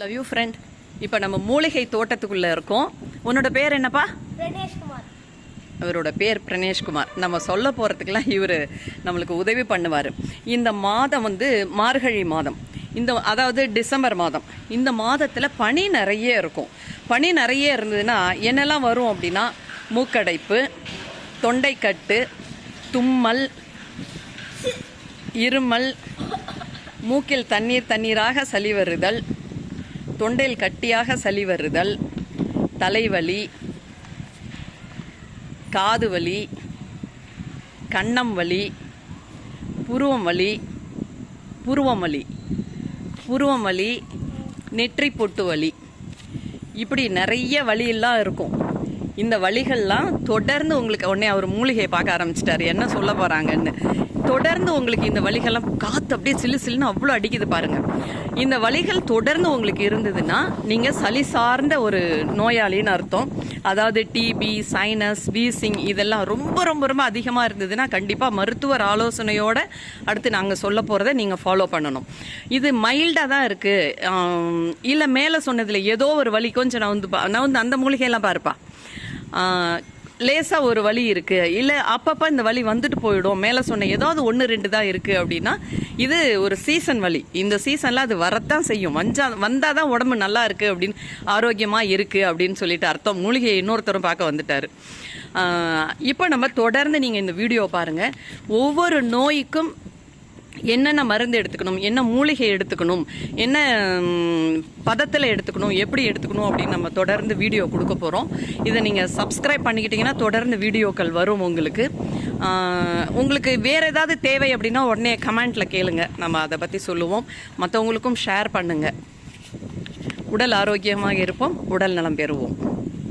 Love you friend இப்போ நம்ம மூலிகை தோட்டத்துக்குள்ளே இருக்கோம். உன்னோட பேர் என்னப்பா? பிரணேஷ்குமார் இவரோட பேர் பிரணேஷ்குமார் நம்ம சொல்ல போகிறதுக்கெல்லாம் இவர் நம்மளுக்கு உதவி பண்ணுவார். இந்த மாதம் வந்து மார்கழி மாதம். இந்த அதாவது டிசம்பர் மாதம். இந்த மாதத்தில் பனி நிறைய இருக்கும். பனி நிறைய இருந்ததுன்னா என்னெல்லாம் வரும் அப்படின்னா மூக்கடைப்பு தொண்டைக்கட்டு தும்மல் இருமல் மூக்கில் தண்ணீர் தண்ணீராக சளி வருதல் தொண்டையில் கட்டியாக சளி வருதல் தலைவலி காது வலி கன்னம் வலி புருவம் வலி புருவம் வலி புருவம் வலி நெற்றி பொட்டு வலி. இப்படி நிறைய வலியெல்லாம் இருக்கும். இந்த வலிகள்லாம் தொடர்ந்து உங்களுக்கு உடனே அவர் மூலிகையை பார்க்க ஆரம்பிச்சிட்டாரு. என்ன சொல்ல போகிறாங்கன்னு தொடர்ந்து உங்களுக்கு இந்த வலிகள்லாம் காத்து அப்படியே சில்லு சில்லுன்னு அவ்வளோ அடிக்குது பாருங்க. இந்த வலிகள் தொடர்ந்து உங்களுக்கு இருந்ததுன்னா நீங்க சளி சார்ந்த ஒரு நோயாளின்னு அர்த்தம். அதாவது டிபி சைனஸ் வீசிங் இதெல்லாம் ரொம்ப ரொம்ப ரொம்ப அதிகமாக இருந்ததுன்னா கண்டிப்பாக மருத்துவர் ஆலோசனையோட அடுத்து நாங்கள் சொல்ல போகிறத நீங்கள் ஃபாலோ பண்ணணும். இது மைல்டாக தான் இருக்குது இல்லை மேலே சொன்னதில் ஏதோ ஒரு வழி கொஞ்சம் நான் வந்து நான் வந்து அந்த மூலிகையெல்லாம் பார்ப்பா. லேசாக ஒரு வலி இருக்குது இல்லை அப்பப்போ இந்த வலி வந்துட்டு போயிடும். மேலே சொன்ன ஏதாவது ஒன்று ரெண்டு தான் இருக்குது அப்படின்னா இது ஒரு சீசன் வலி. இந்த சீசனில் அது வரத்தான் செய்யும். வஞ்சா வந்தால் தான் உடம்பு நல்லா இருக்குது அப்படின்னு ஆரோக்கியமாக இருக்குது அப்படின்னு சொல்லிட்டு அர்த்தம். மூலிகையை இன்னொருத்தரும் பார்க்க வந்துட்டார். இப்போ நம்ம தொடர்ந்து நீங்கள் இந்த வீடியோ பாருங்கள் ஒவ்வொரு நோய்க்கும் என்னென்ன மருந்து எடுத்துக்கணும் என்ன மூலிகை எடுத்துக்கணும் என்ன பதத்தில் எடுத்துக்கணும் எப்படி எடுத்துக்கணும் அப்படின்னு நம்ம தொடர்ந்து வீடியோ கொடுக்க போகிறோம் இதை நீங்கள் சப்ஸ்கிரைப் பண்ணிக்கிட்டீங்கன்னா தொடர்ந்து வீடியோக்கள் வரும் உங்களுக்கு. உங்களுக்கு வேறு ஏதாவது தேவை அப்படின்னா உடனே கமெண்ட்டில் கேளுங்க. நம்ம அதை பற்றி சொல்லுவோம். மற்றவங்களுக்கும் ஷேர் பண்ணுங்கள் உடல் ஆரோக்கியமாக இருப்போம் உடல் நலம் பெறுவோம்.